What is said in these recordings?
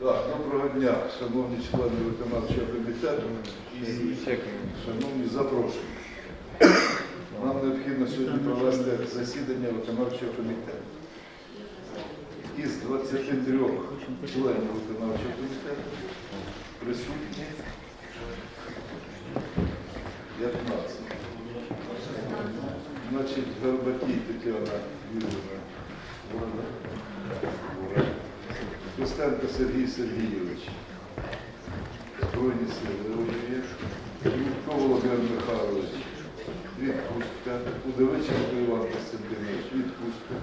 Так, доброго дня, шановні члени виконавчого комітету шановні запрошені. Нам необхідно сьогодні провести засідання виконавчого комітету. Із 23 членів виконавчого комітету присутні 15. Значить, Горбатій Тетяна Юрівна. Костенко Сергій Сергійович. Збройні сили воює. Юрко Володимир Михайлович. Відпустка. Удовиченко Іван Костянтинович. Відпустка.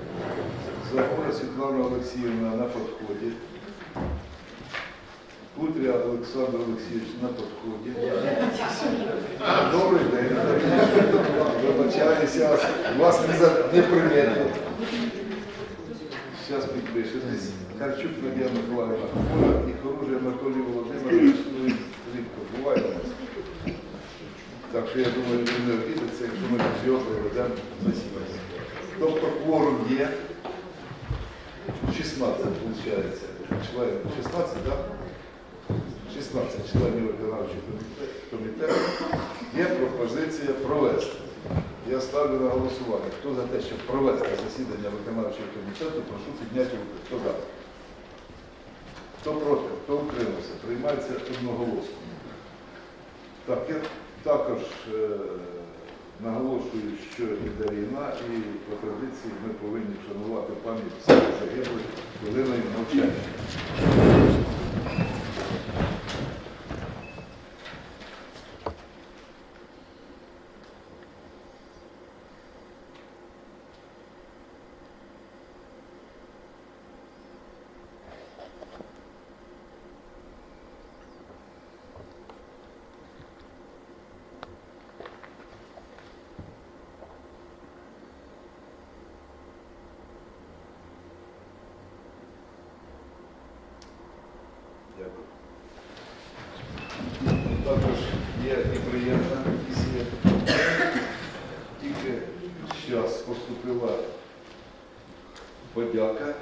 Загора Світлана Олексіївна на підході. Кутря Олександр Олексійович на підході. Добрий день. Вибачаюся, вас не примітно. Зараз підпишетесь. Харчук Надія Миколаївна хвора і Хоружий Анатолій Володимирович рідко буває у нас. Так що я думаю, він не обідеться, якщо ми з його проведемо засідання. Тобто кворум є. 16, виходить, 16, так? 16 членів виконавчого комітету. Є пропозиція провести. Я ставлю на голосування. Хто за те, щоб провести засідання виконавчого комітету, прошу підняти руку. Хто за? Хто проти? Хто утримався? Приймається одноголосно. Так, я також е, наголошую, що йде війна, і по традиції ми повинні вшанувати пам'ять всіх загиблих хвилиною мовчання. Дякую. Також є і приємна місія. Тільки зараз поступила подяка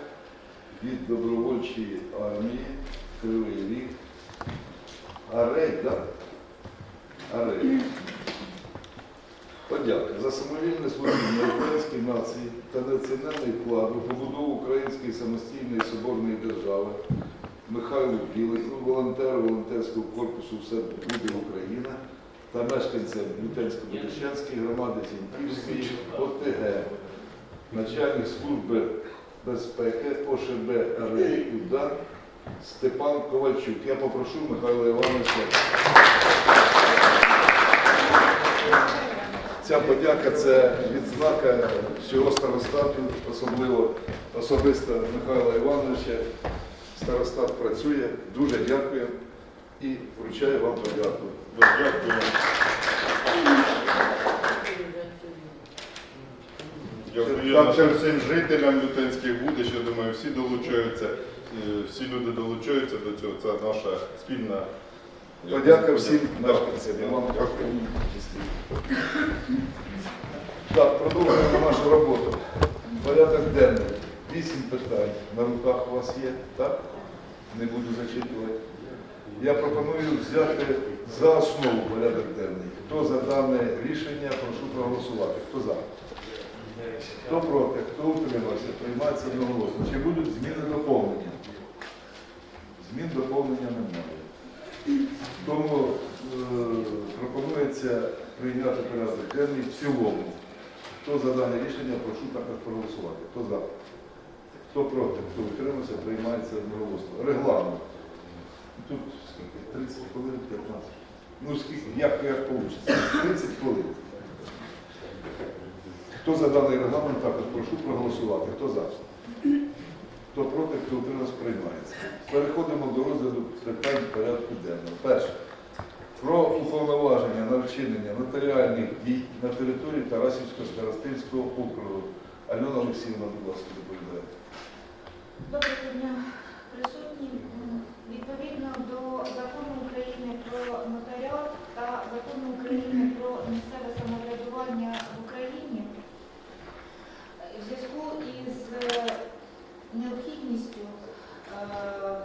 від добровольчої армії Кривий Ріг. Арей, так? Арей. Подяка за самовільне служіння українській нації та національний вклад у побудову української самостійної соборної держави Михайлу Білику, волонтеру волонтерського корпусу «Все буде Україна» та мешканцям Лютенсько-Будищанської громади Зіньківської ОТГ, начальник служби безпеки ОШБ РАІ «Удар» Степан Ковальчук. Я попрошу Михайла Івановича. Ця подяка це відзнака всього старостату, особливо особисто Михайла Івановича. Старостат працює, дуже дякую і вручаю вам подяку. Дякую. Дякую нашим всім жителям Лютенських Будищ. Я думаю, всі долучаються, е, всі люди долучаються до цього. Це наша спільна Подяка всім мешканцям. Так, продовжуємо нашу роботу. Порядок денний. Вісім питань на руках у вас є, так? Не буду зачитувати. Я пропоную взяти за основу порядок денний. Хто за дане рішення, прошу проголосувати. Хто за? Хто проти, хто утримався, приймається одноголосно. Чи будуть зміни доповнення? Змін доповнення немає. Тому е, пропонується прийняти порядок денний в цілому. Хто за дане рішення, прошу також проголосувати. Хто за? Хто проти, хто утримався, приймається одноголосно. Регламент. Тут скільки? 30 хвилин, 15. Ну скільки, як, як вийде? 30 хвилин. Хто за даний регламент, також прошу проголосувати. Хто за? Хто проти, хто утримався, приймається. Переходимо до розгляду питань порядку денного. Перше. Про уповноваження на вчинення нотаріальних дій на території Тарасівського старостинського округу. Альона Олексіївна, будь ласка, доповідає. Доброго дня, присутні. М, Відповідно до закону України про нотаріат та закону України про місцеве самоврядування в Україні, е, в зв'язку із е, необхідністю е,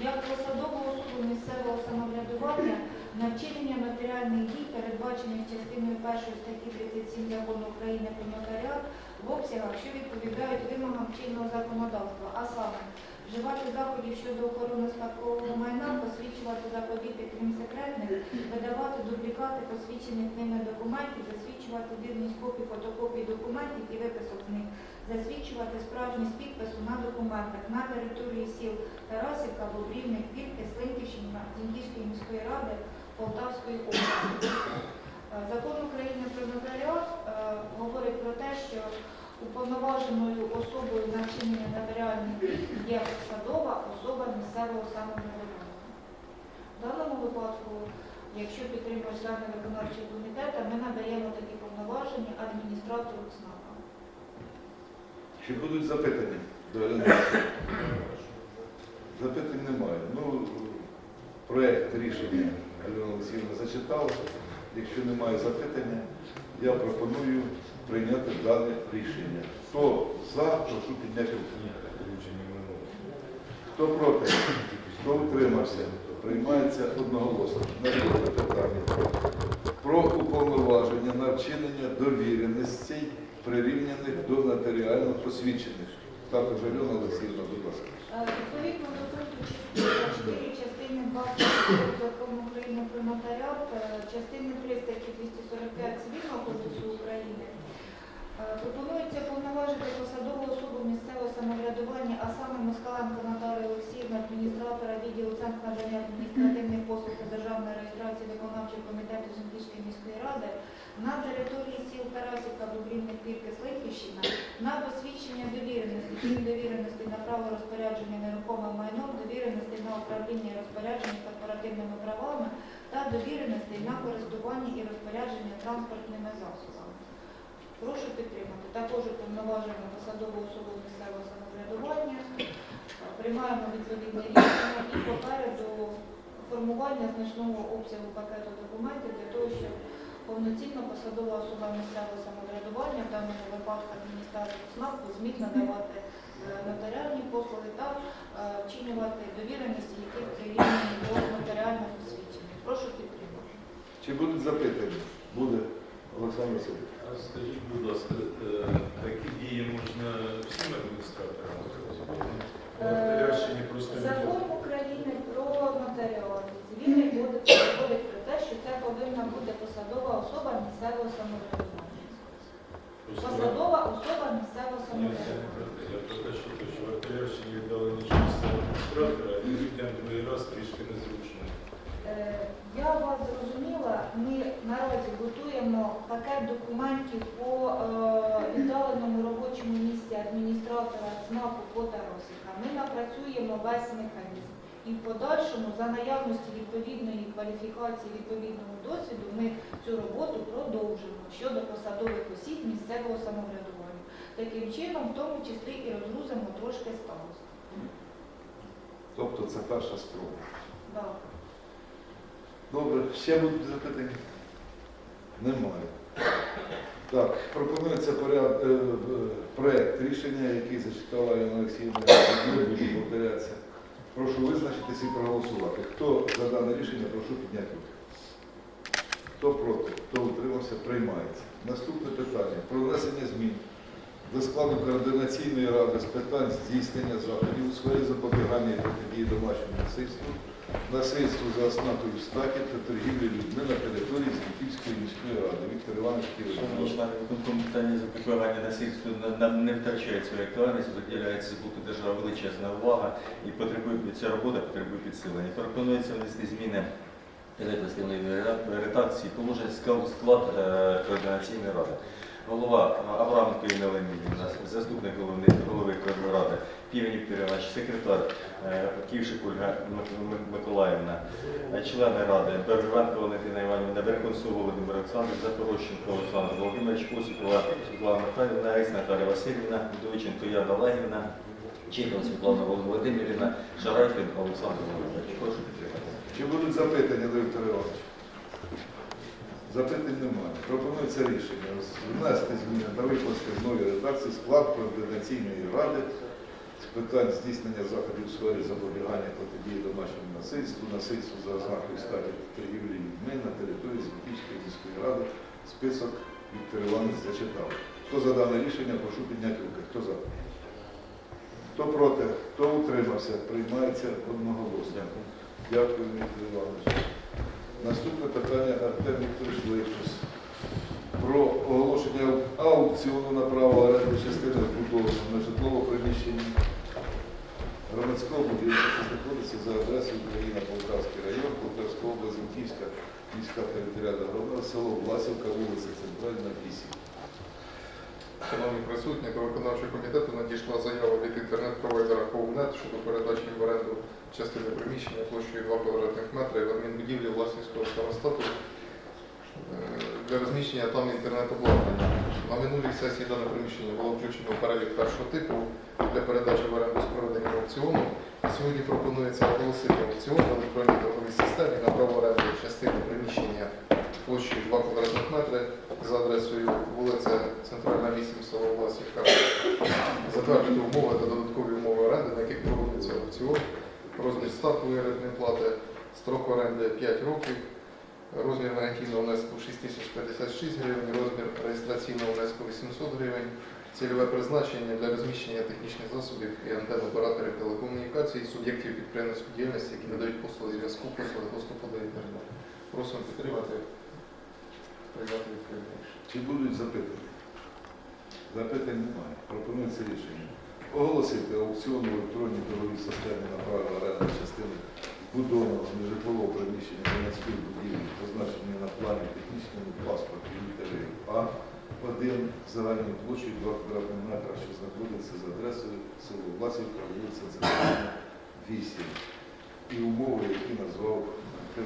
як посадову особу місцевого самоврядування на вчинення матеріальних дій, передбачених частиною 1 статті 37 Закону України про нотаріат, в обсягах, що відповідають вимогам чинного законодавства, а саме вживати заходів щодо охорони спадкового майна, посвідчувати заповіти, крім секретних, видавати дублікати посвідчених ними документів, засвідчувати вірність копій, фотокопій документів і виписок з них, засвідчувати справжність підпису на документах на території сіл Тарасівка, Бобрівник, Вільки, Слинківщина, Зіньківської міської ради Полтавської області. Е, Закон України про нотаріат е, говорить про те, що уповноваженою особою на вчинення нотаріальних дій є посадова особа місцевого самоврядування. В даному випадку, якщо підтримує члени виконавчого комітету, ми надаємо такі повноваження адміністратору ЦНАПа. Чи будуть запитання? Запитань немає. Ну, проєкт рішення Ірина Олексіївна зачитала. Якщо немає запитання, я пропоную прийняти дане рішення. Хто за, прошу підняти руку. Хто проти? Хто утримався? Приймається одноголосно. Наступне питання. Про уповноваження на вчинення довіреностей, прирівняних до нотаріально посвідчених. Також Альона Олексіївна, будь ласка. Е, Відповідно до пункту 4 частини 2 закон України про нотаріат, е, частини 3 статті 245 Цивільного кодексу України, пропонується повноважити посадову особу місцевого самоврядування, а саме Москаленко Наталію Олексіївну, адміністратора відділу Центру надання адміністративних послуг та державної реєстрації виконавчого комітету Зінківської міської ради на території сіл Тарасівка, Дубрівник, Пірки, Слихівщина на посвідчення довіреності, крім довіреності на право розпорядження нерухомим майном, довіреності на управління і розпорядження корпоративними правами та довіреності на користування і розпорядження транспортними засобами. Прошу підтримати. Також уповноважуємо посадову особу місцевого самоврядування, приймаємо відповідне рішення і попереду формування значного обсягу пакету документів для того, щоб повноцінно посадова особа місцевого самоврядування, в даному випадку адміністрацію СНАП, зміг надавати е, нотаріальні послуги та е, вчинювати довіреності, які прирівняні до нотаріального посвідчення. Прошу підтримати. Чи будуть запитання? Буде. Олександр Васильович. Скажіть, будь ласка, е, такі дії можна всім адміністраторам? Е, просто Закон. України про нотаріат. Цивільний кодекс говорить про те, що це повинна бути посадова особа місцевого самоврядування. Посадова особа місцевого не самоврядування. Я про те, що в нотаріальщині віддали нічого адміністратора, і людям другий раз трішки незручно. Е, Я вас зрозуміла. Ми наразі готуємо пакет документів по е, віддаленому робочому місці адміністратора ЦНАПу по Тарасівка. Ми напрацюємо весь механізм. І в подальшому, за наявності відповідної кваліфікації, відповідного досвіду, ми цю роботу продовжимо щодо посадових осіб місцевого самоврядування. Таким чином, в тому числі і розгрузимо трошки статус. Тобто це перша спроба. Да. Добре, ще будуть запитання? Немає. Так, пропонується поряд, е, в- проект рішення, який зачитала Ірина Олексіївна, не буду повторятися. Прошу визначитися і проголосувати. Хто за дане рішення, прошу підняти руку. Хто проти, хто утримався, приймається. Наступне питання про внесення змін до складу координаційної ради з питань здійснення заходів у сфері запобігання і протидії домашньому насильству, насильству за ознакою статі та торгівлі людьми на території Зіньківської міської ради. Віктор Іванович Київський. питання на- на- не втрачає свою актуальність, виділяється з боку держави величезна увага і потребує ця робота потребує підсилення. Пропонується внести зміни редакції, склад склад, е, координаційної ради. Голова Абраменко Інна Леонідівна, заступник голови, ради Півень Віктор Іванович, секретар е, Ківшик Ольга Мик- Мик- Миколаївна, е, члени ради Бережанка Валентина Іванівна, Берконцов Володимир Олександр, Запорожченко Олександр Володимирович, Осіпова Світлана Михайлівна, Рейс Наталія Васильівна, Довиченко Яна Олегівна, Чехова Світлана Володимирівна, Шарайкін Олександр Володимирович. Прошу підтримати. Чи будуть запитання до Віктора Івановича? Запитань немає. Пропонується рішення внести зміни та викласти в новій редакції склад координаційної ради з питань здійснення заходів у сфері запобігання протидії домашньому насильству, насильству за ознакою статі торгівлі людьми на території Зіньківської міської ради. Список Віктор Іванович зачитав. Хто за дане рішення, прошу підняти руки. Хто за? Хто проти? Хто утримався? Приймається одноголосно. Дякую, Віктор Іванович. Наступне питання Артем Вікторович Лейшус. Про оголошення аукціону на право оренди частини збудованого на житлово приміщенні громадського будинку, що знаходиться за адресою Україна, Полтавський район, Полтавська область, Зінківська міська територіальна громада, село Власівка, вулиця Центральна, 8. Шановні присутні, до виконавчого комітету надійшла заява від інтернет-провайдера Хоумнет щодо передачі в оренду частини приміщення площею 2 квадратних метри в адмінбудівлі власівського старостату е, для розміщення там інтернет-обладнання. На минулій сесії дане приміщення було включено в перелік першого типу для передачі в оренду з проведення аукціону. Сьогодні пропонується оголосити аукціон в електронній торговій системі на право оренди частини приміщення площею 2 квадратних метри за адресою вулиця Центральна 8, село Власівка. Затвердити умови та додаткові умови оренди, на яких проводиться аукціон, розмір стартової орендної плати, строк оренди 5 років, розмір гарантійного внеску 6056 гривень, розмір реєстраційного внеску 800 гривень, цільове призначення для розміщення технічних засобів і антенн операторів телекомунікацій, суб'єктів підприємницької діяльності, які надають послуги зв'язку, послуги доступу до інтернету. Просимо підтримати. Прийняти відповідне. Чи будуть запитання? Запитань немає. Пропонується рішення. Оголосити аукціон в електронній торговій системі на право оренди частини будованого нежитлового приміщення громадської будівлі, позначені на плані технічному паспорті літери А1 загальною площею 2 квадратних метра, що знаходиться за адресою село Власівка, вулиця Центральна, 8. І умови, які назвав Артем.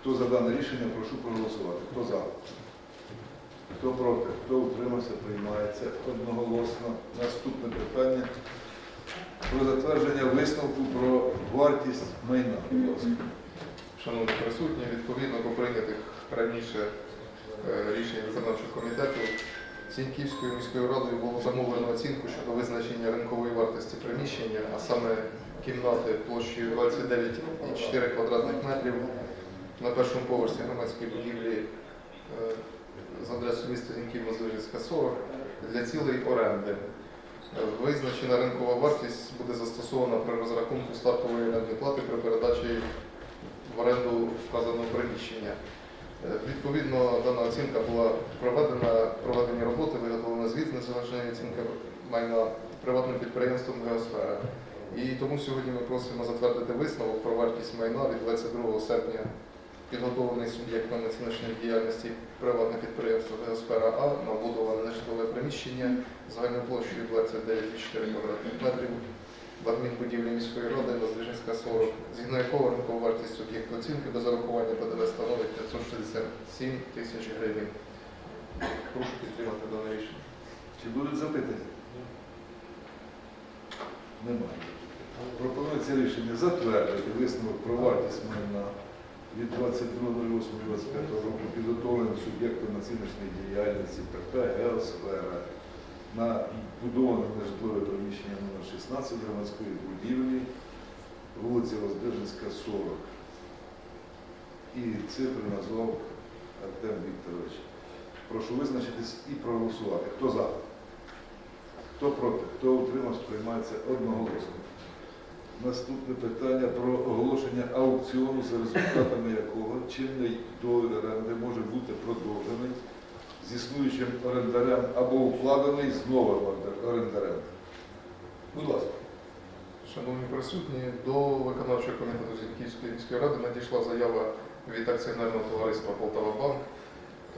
Хто за дане рішення, прошу проголосувати. Хто за? Хто проти? Хто утримався, приймається одноголосно. Наступне питання про затвердження висновку про вартість майна. Шановні присутні, відповідно до прийнятих раніше е, рішень виконавчого комітету, Сіньківською міською радою було замовлено оцінку щодо визначення ринкової вартості приміщення, а саме кімнати площею 29,4 квадратних метрів на першому поверсі громадської будівлі е, з адресою міста Зіньків Воздвижицька 40 для цілей оренди. Е, Визначена ринкова вартість буде застосована при розрахунку стартової орендної плати при передачі в оренду вказаного приміщення. Е, Відповідно, дана оцінка була проведена, проведені роботи, виготовлена звіт на оцінки майна приватним підприємством Геосфера. І тому сьогодні ми просимо затвердити висновок про вартість майна від 22 серпня, підготовлений суб'єктом оціночної діяльності приватне підприємство Геосфера А на вбудоване нежитлове приміщення загальною площею 29,4 квадратних метрів в адмінбудівлі міської ради Воздвиженська 40, згідно якого ринкова вартість об'єкту оцінки без зарахування становить 567 тисяч гривень. Прошу підтримати дане рішення. Чи будуть запитання? Немає. Пропонується рішення затвердити висновок про вартість майна від 22.08.25 року підготовленим суб'єктом оціночної діяльності ПП «Геосфера» на будоване нежитлове приміщення номер 16 громадської будівлі, вулиця Воздвиженська, 40. І цифри назвав Артем Вікторович. Прошу визначитись і проголосувати. Хто за? Хто проти? Хто утримався, приймається одноголосно. Наступне питання про оголошення аукціону, за результатами якого чинний договір оренди може бути продовжений з існуючим орендарем або укладений з новим орендарем. Будь ласка. Шановні присутні, до виконавчого комітету Зіньківської міської ради надійшла заява від акціонерного товариства Полтава Банк.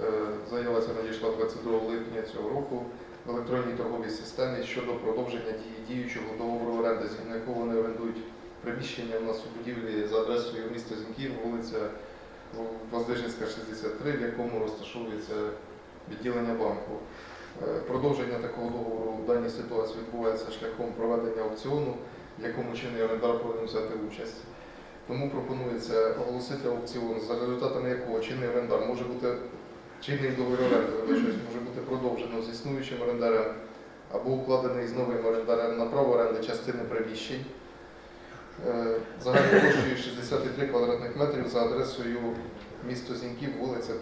Е, Заява ця надійшла 22 липня цього року в електронній торговій системі щодо продовження дії діючого договору оренди, згідно якого вони орендують приміщення у нас у будівлі за адресою міста Зіньків, вулиця Воздвиженська, 63, в якому розташовується відділення банку. Е, Продовження такого договору в даній ситуації відбувається шляхом проведення аукціону, в якому чинний орендар повинен взяти участь. Тому пропонується оголосити аукціон, за результатами якого чинний орендар може бути чинний договір оренди, може бути продовжено з існуючим орендарем або укладений з новим орендарем на право оренди частини приміщень е, загальною площею 63 квадратних метрів за адресою місто Зіньків, вулиця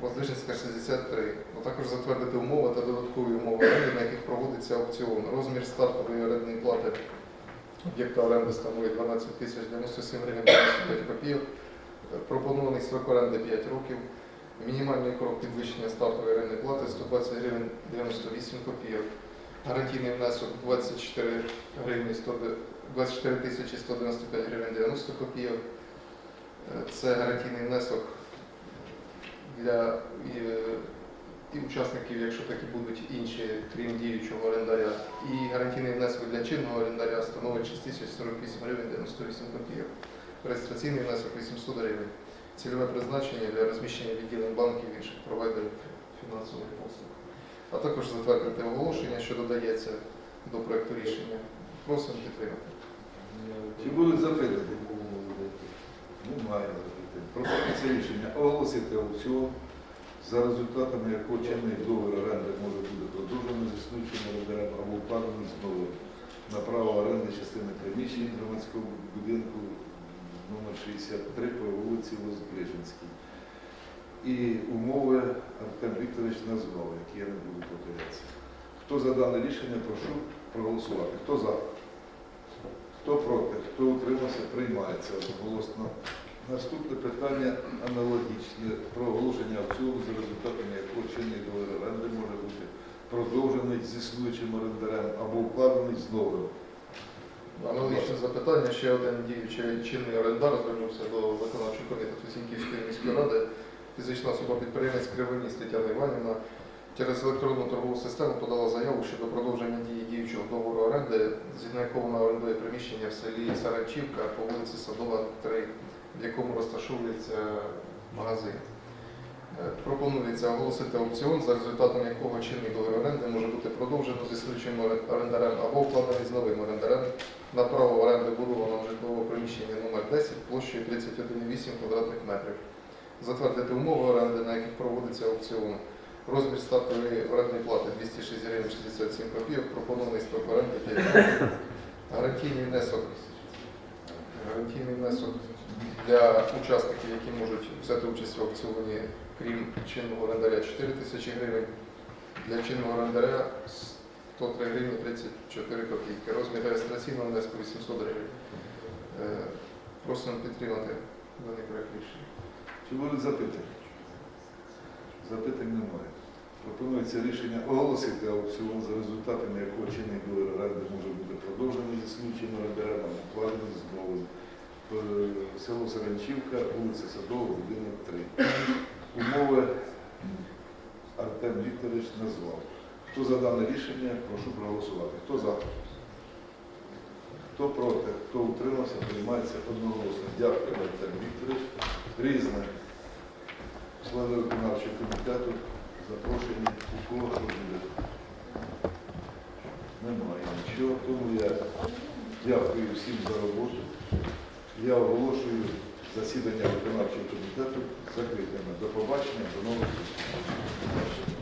Воздвиженська, 63. А також затвердити умови та додаткові умови на яких проводиться аукціон. Розмір стартової орендної плати об'єкта оренди становить 12 тисяч 97 гривень 95 копійок. Е, Пропонований срок оренди 5 років. Мінімальний крок підвищення стартової орендної плати 120 гривень 98 копійок. Гарантійний внесок 24 гривні 24 тисячі 195 гривень 90 копійок. Е, Це гарантійний внесок для і, е, і учасників, якщо такі будуть інші, крім діючого орендаря. І гарантійний внесок для чинного орендаря становить 6 тисяч 48 гривень 98 копійок. Реєстраційний внесок 800 гривень. Цільове призначення для розміщення відділень банків і інших провайдерів фінансових послуг. А також затвердити оголошення, що додається до проекту рішення. Просимо підтримати. Чи будуть запитання? Немає запитань. Пропонується рішення оголосити аукціон, за результатами якого чинний договір оренди може бути продовжений з існуючим орендарем або укладений з новим на право оренди частини приміщень громадського будинку номер 63 по вулиці Воздвиженській. І умови Артем Вікторович назвав, які я не буду повторятися. Хто за дане рішення, прошу проголосувати. Хто за? Хто проти? Хто утримався, приймається одноголосно. Наступне питання аналогічне про оголошення аукціону, за результатами якого чинний договір оренди може бути продовжений з існуючим орендарем або укладений з новим. Аналогічне запитання. Ще один діючий чинний орендар звернувся до виконавчого комітету Сіньківської міської ради. Фізична особа підприємець Кривоніс Тетяна Іванівна через електронну торгову систему подала заяву щодо продовження дії діючого договору оренди, згідно якого вона орендує приміщення в селі Саранчівка по вулиці Садова, 3, в якому розташовується магазин. Е, Пропонується оголосити аукціон, за результатом якого чинний договір оренди може бути продовжено з існуючим орен- орендарем або укладений з новим орендарем на право оренди будованого житлового приміщення номер 10 площею 31,8 квадратних метрів. Затвердити умови оренди, на яких проводиться аукціон. Розмір стартової орендної плати 206 гривень 67 копійок, пропонований строк оренди 5 років. Гарантійний внесок. Гарантійний внесок для учасників, які можуть взяти участь в аукціоні, крім чинного орендаря 4 тисячі гривень. Для чинного орендаря 103 гривні 34 копійки. Розмір реєстраційного внеску 800 гривень. Е, Просимо підтримати даний проект рішення. Чи будуть запитання? Запитань немає. Пропонується рішення оголосити аукціон, за результатами якого чинний договір оренди може бути продовжений з існуючим орендарем, укладений з новим. Е, Село Саранчівка, вулиця Садова, будинок 3. Умови Артем Вікторович назвав. Хто за дане рішення, прошу проголосувати. Хто за? Хто проти? Хто утримався, приймається одноголосно. Дякую, Артем Вікторович. Різне. Члени виконавчого комітету запрошені у кого буде. Немає нічого. Тому я дякую всім за роботу. Я оголошую засідання виконавчого комітету закритими. До побачення, до нових зустрічей.